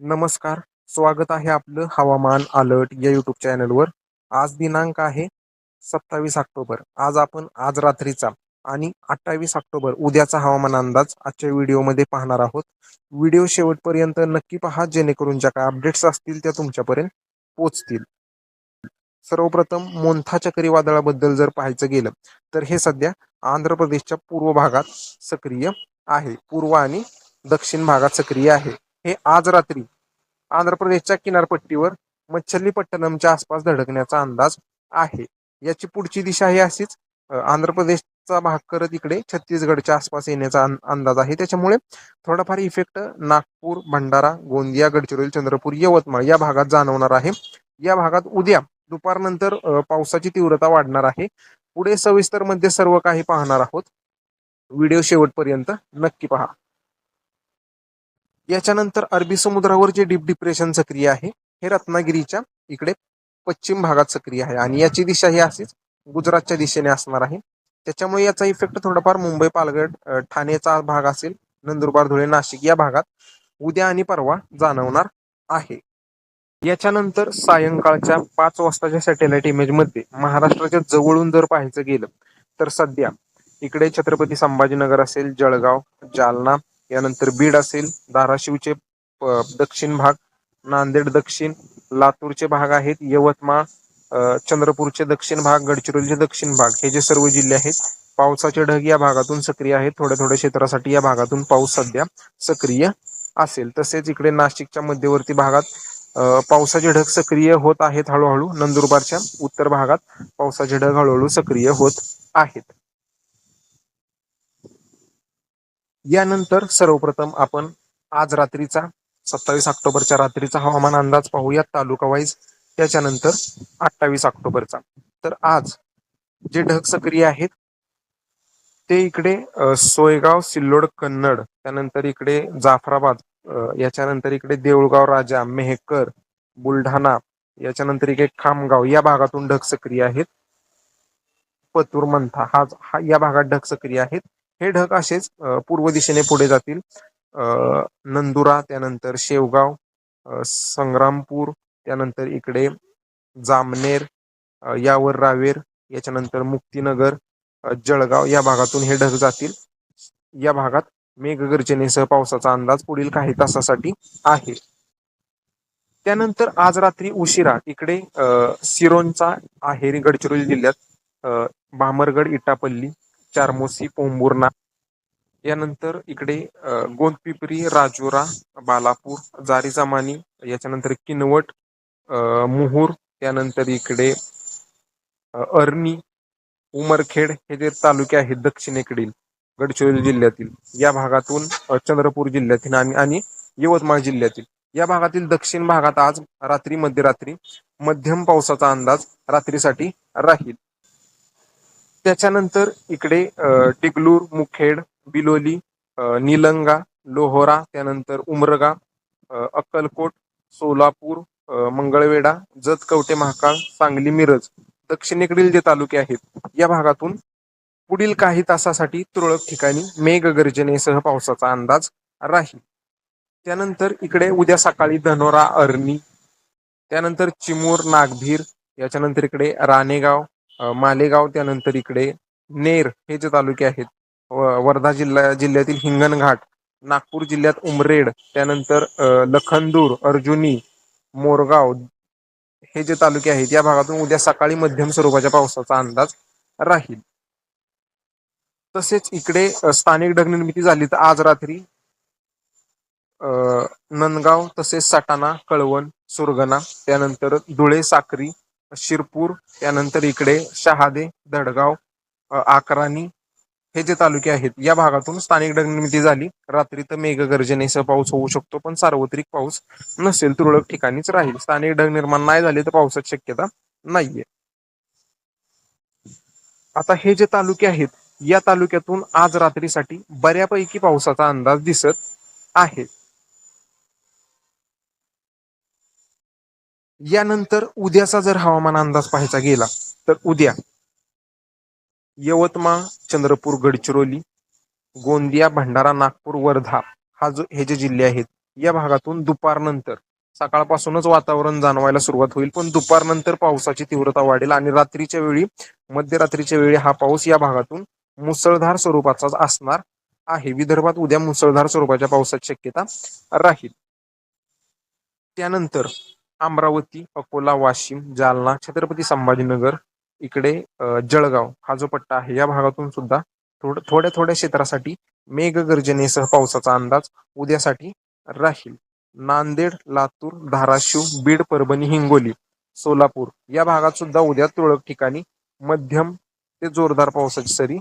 नमस्कार स्वागत आहे आपलं हवामान अलर्ट या युट्यूब चॅनलवर. आज दिनांक आहे सत्तावीस ऑक्टोबर. आज आपण आज रात्रीचा आणि अठ्ठावीस ऑक्टोबर उद्याचा हवामान अंदाज आजच्या व्हिडिओमध्ये पाहणार आहोत. व्हिडिओ शेवटपर्यंत नक्की पहा जेणेकरून ज्या काय अपडेट्स असतील त्या तुमच्यापर्यंत पोचतील सर्वप्रथम मोंथा चक्रीवादळाबद्दल जर पाहायचं गेलं तर हे सध्या आंध्र प्रदेशच्या पूर्व भागात सक्रिय आहे. पूर्व आणि दक्षिण भागात सक्रिय आहे. हे आज रात्री आंध्र प्रदेशच्या किनारपट्टीवर मच्छलीपट्टणमच्या आसपास धडकण्याचा अंदाज आहे. याची पुढची दिशा ही अशीच आंध्र प्रदेशचा भाग करत इकडे छत्तीसगडच्या आसपास येण्याचा अंदाज आहे. त्याच्यामुळे थोडाफार इफेक्ट नागपूर भंडारा गोंदिया गडचिरोली चंद्रपूर यवतमाळ या भागात जाणवणार आहे. या भागात उद्या दुपारनंतर पावसाची तीव्रता वाढणार आहे. पुढे सविस्तरमध्ये सर्व काही पाहणार आहोत. व्हिडिओ शेवटपर्यंत नक्की पहा. याच्यानंतर अरबी समुद्रावर जे डीप डिप्रेशन सक्रिय आहे हे रत्नागिरीच्या इकडे पश्चिम भागात सक्रिय आहे. आणि याची दिशा ही अशीच गुजरातच्या दिशेने असणार आहे. त्याच्यामुळे याचा इफेक्ट थोडाफार मुंबई पालघर ठाणेचा भाग असेल नंदुरबार धुळे नाशिक या भागात उद्या आणि परवा जाणवणार आहे. याच्यानंतर सायंकाळच्या पाच वाजताच्या सॅटेलाइट इमेजमध्ये महाराष्ट्राच्या जवळून जर पाहायचं गेलं तर सध्या इकडे छत्रपती संभाजीनगर असेल जळगाव जालना यानंतर बीड असेल धाराशिवचे दक्षिण भाग नांदेड दक्षिण लातूरचे भाग आहेत यवतमाळ चंद्रपूरचे दक्षिण भाग गडचिरोलीचे दक्षिण भाग. हे जे सर्व जिल्हे आहेत पावसाचे ढग या भागातून सक्रिय आहेत. थोड्या थोड्या क्षेत्रासाठी या भागातून पाऊस सध्या सक्रिय असेल. तसेच इकडे नाशिकच्या मध्यवर्ती भागात पावसाचे ढग सक्रिय होत आहेत हळूहळू. नंदुरबारच्या उत्तर भागात पावसाचे ढग हळूहळू सक्रिय होत आहेत. यानंतर सर्वप्रथम आपण आज रात्रीचा सत्तावीस ऑक्टोबरच्या रात्रीचा हवामान अंदाज पाहूयात तालुका वाईज त्याच्यानंतर अठ्ठावीस ऑक्टोबरचा. तर आज जे ढग सक्रिय आहेत ते इकडे सोयगाव सिल्लोड कन्नड त्यानंतर इकडे जाफराबाद याच्यानंतर इकडे देऊळगाव राजा मेहकर बुलढाणा याच्यानंतर इकडे खामगाव या भागातून ढग सक्रिय आहेत. पतूर मंथा हा या भागात ढग सक्रिय आहेत. हे ढग असेच पूर्व दिशेने पुढे जातील. नंदुरा त्यानंतर शेवगाव संग्रामपूर त्यानंतर इकडे जामनेर यावर रावेर याच्यानंतर मुक्तीनगर जळगाव या भागातून हे ढग जातील. या भागात मेघगर्जनेसह पावसाचा अंदाज पुढील काही तासासाठी आहे. त्यानंतर आज रात्री उशिरा इकडे अ, सिरोंचा आहेरी गडचिरोली जिल्ह्यात अ, भामरगड इटापल्ली चारमोसी पोंभुर्णा यानंतर इकडे गोंदपिपरी राजुरा बालापूर जारीजामानी याच्यानंतर किनवट मुहूर त्यानंतर इकडे अ, अरणी उमरखेड हे जे तालुके आहेत दक्षिणेकडील गडचिरोली जिल्ह्यातील या भागातून चंद्रपूर जिल्ह्यातील आणि आणि यवतमाळ जिल्ह्यातील. या भागातील दक्षिण भागात आज रात्री मध्यरात्री मध्यम पावसाचा अंदाज रात्रीसाठी राहील. त्याच्यानंतर इकडे डिगलूर टिगलूर मुखेड बिलोली निलंगा लोहोरा त्यानंतर उमरगा अक्कलकोट सोलापूर मंगळवेढा जतकवटे महाकाळ सांगली मिरज. दक्षिणेकडील जे तालुके आहेत या भागातून पुढील काही तासासाठी तुरळक ठिकाणी मेघगर्जनेसह पावसाचा अंदाज राहील. त्यानंतर इकडे उद्या सकाळी धनोरा अरणी त्यानंतर चिमूर नागभीर याच्यानंतर इकडे राणेगाव मालेगाव त्यानंतर इकडे नेर हे जे तालुके आहेत वर्धा जिल्हा जिल्ह्यातील हिंगणघाट नागपूर जिल्ह्यात उमरेड त्यानंतर लखनदूर अर्जुनी मोरगाव हे जे तालुके आहेत या भागातून उद्या सकाळी मध्यम स्वरूपाच्या पावसाचा अंदाज राहील. तसेच इकडे स्थानिक ढगनिर्मिती झाली तर आज रात्री नंदगाव तसेच सटाणा कळवण सुरगणा त्यानंतर धुळे साक्री शिरपूर त्यानंतर इकडे शहादे दडगाव अ, आकरानी हे जे तालुके आहेत या भागातून स्थानिक ढगनिर्मिती झाली. रात्री तर मेघगर्जनेसह पाऊस होऊ शकतो पण सार्वत्रिक पाऊस नसेल तुरळक ठिकाणीच राहील. स्थानिक ढग निर्माण नाही झाले तर पावसाची शक्यता नाहीये. आता हे जे तालुके आहेत या तालुक्यातून आज रात्रीसाठी बऱ्यापैकी पावसाचा अंदाज दिसत आहे. यानंतर उद्याचा जर हवामान अंदाज पाहायचा गेला तर उद्या यवतमाळ चंद्रपूर गडचिरोली गोंदिया भंडारा नागपूर वर्धा हा जो हे जे जिल्हे आहेत या भागातून दुपारनंतर सकाळपासूनच वातावरण जाणवायला सुरुवात होईल. पण दुपारनंतर पावसाची तीव्रता वाढेल आणि रात्रीच्या वेळी मध्यरात्रीच्या वेळी हा पाऊस या भागातून मुसळधार स्वरूपाचाच असणार आहे. विदर्भात उद्या मुसळधार स्वरूपाच्या पावसाची शक्यता राहील. त्यानंतर अमरावती अकोला वाशिम जालना छत्रपती संभाजीनगर इकडे जळगाव हा जो पट्टा आहे या भागातून सुद्धा थोड थोड्या थोड्या क्षेत्रासाठी मेघगर्जनेसह पावसाचा अंदाज उद्यासाठी राहील. नांदेड लातूर धाराशिव बीड परभणी हिंगोली सोलापूर या भागात सुद्धा उद्या तुरळक ठिकाणी मध्यम ते जोरदार पावसाची सरी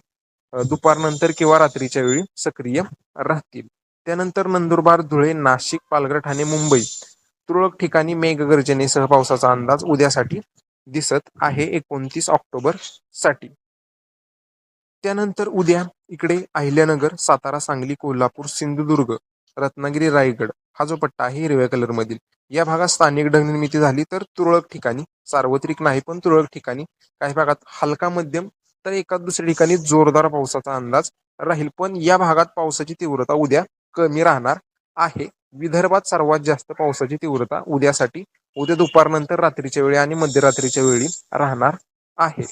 दुपारनंतर किंवा रात्रीच्या वेळी सक्रिय राहतील. त्यानंतर नंदुरबार धुळे नाशिक पालघर ठाणे मुंबई तुरळक ठिकाणी मेघगर्जनेसह पावसाचा अंदाज उद्यासाठी दिसत आहे एकोणतीस ऑक्टोबरसाठी. त्यानंतर उद्या इकडे अहिल्यानगर सातारा सांगली कोल्हापूर सिंधुदुर्ग रत्नागिरी रायगड हा जो पट्टा आहे हिरव्या कलर मधील या भागात स्थानिक ढगनिर्मिती झाली तर तुरळक ठिकाणी सार्वत्रिक नाही पण तुरळक ठिकाणी काही भागात हलका मध्यम तर एका दुसऱ्या ठिकाणी जोरदार पावसाचा अंदाज राहील. पण या भागात पावसाची तीव्रता उद्या कमी राहणार आहे. विदर्भात सर्वात जास्त पावसाची तीव्रता उद्यासाठी उद्या दुपारनंतर रात्रीच्या वेळी आणि मध्यरात्रीच्या वेळी राहणार आहे.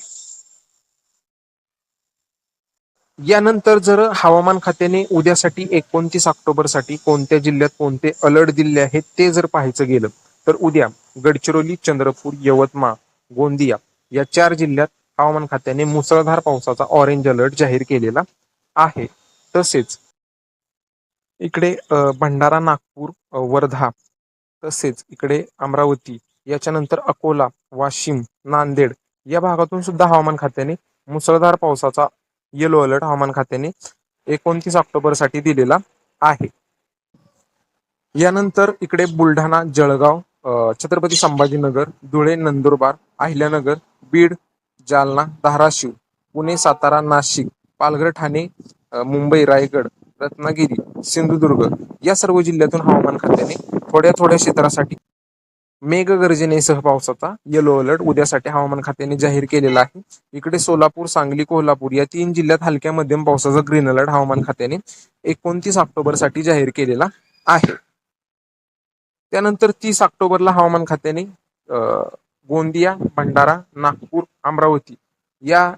यानंतर जर हवामान खात्याने उद्यासाठी एकोणतीस ऑक्टोबरसाठी कोणत्या जिल्ह्यात कोणते अलर्ट दिले आहेत ते जर पाहायचं गेलं तर उद्या गडचिरोली चंद्रपूर यवतमाळ गोंदिया या चार जिल्ह्यात हवामान खात्याने मुसळधार पावसाचा ऑरेंज अलर्ट जाहीर केलेला आहे. तसेच इकडे भंडारा नागपूर वर्धा तसेच इकडे अमरावती याच्यानंतर अकोला वाशिम नांदेड या भागातून सुद्धा हवामान खात्याने मुसळधार पावसाचा येलो अलर्ट हवामान खात्याने एकोणतीस ऑक्टोबरसाठी दिलेला आहे. यानंतर इकडे बुलढाणा जळगाव छत्रपती संभाजीनगर धुळे नंदुरबार अहिल्यानगर बीड जालना धाराशिव पुणे सातारा नाशिक पालघर ठाणे मुंबई रायगड रत्नागिरी सिंधुदुर्ग या सर्व जिल्ह्यातून हवामान खात्याने थोड्या थोड्या क्षेत्रासाठी मेघगर्जनेसह पावसाचा येलो अलर्ट उद्यासाठी हवामान खात्याने जाहीर केलेला आहे. इकडे सोलापूर सांगली कोल्हापूर या तीन जिल्ह्यात हलक्या मध्यम पावसाचा ग्रीन अलर्ट हवामान खात्याने एकोणतीस ऑक्टोबरसाठी जाहीर केलेला आहे. त्यानंतर तीस ऑक्टोबरला हवामान खात्याने गोंदिया भंडारा नागपूर अमरावती या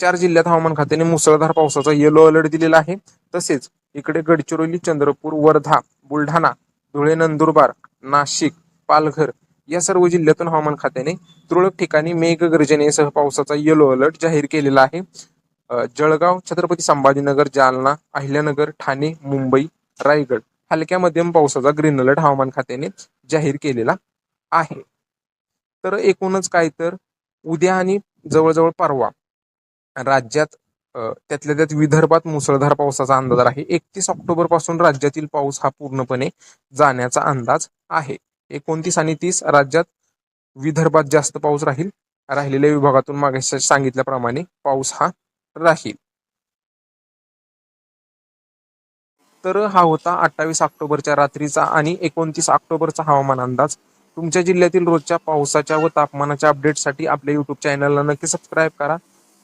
चार जिल्ह्यात हवामान खात्याने मुसळधार पावसाचा येलो अलर्ट दिलेला आहे. तसेच इकडे गडचिरोली चंद्रपूर वर्धा बुलढाणा धुळे नंदुरबार नाशिक पालघर या सर्व जिल्ह्यातून हवामान खात्याने तुरळक ठिकाणी मेघगर्जनेसह पावसाचा येलो अलर्ट जाहीर केलेला आहे. जळगाव छत्रपती संभाजीनगर जालना अहिल्यानगर ठाणे मुंबई रायगड हलक्या मध्यम पावसाचा ग्रीन अलर्ट हवामान खात्याने जाहीर केलेला आहे. तर एकूणच काय तर उद्या आणि जवळजवळ परवा राज्यात त्यातल्या त्यात विदर्भात मुसळधार पावसाचा अंदाज आहे. एकतीस ऑक्टोबरपासून राज्यातील पाऊस हा पूर्णपणे जाण्याचा अंदाज आहे. एकोणतीस आणि तीस राज्यात विदर्भात जास्त पाऊस राहील. राहिलेल्या विभागातून मागे सांगितल्याप्रमाणे पाऊस हा राहील. तर हा होता अठ्ठावीस ऑक्टोबरच्या रात्रीचा आणि एकोणतीस ऑक्टोबरचा हवामान अंदाज. तुमच्या जिल्ह्यातील रोजच्या पावसाच्या व तापमानाच्या अपडेटसाठी आपल्या युट्यूब चॅनलला नक्की सबस्क्राईब करा.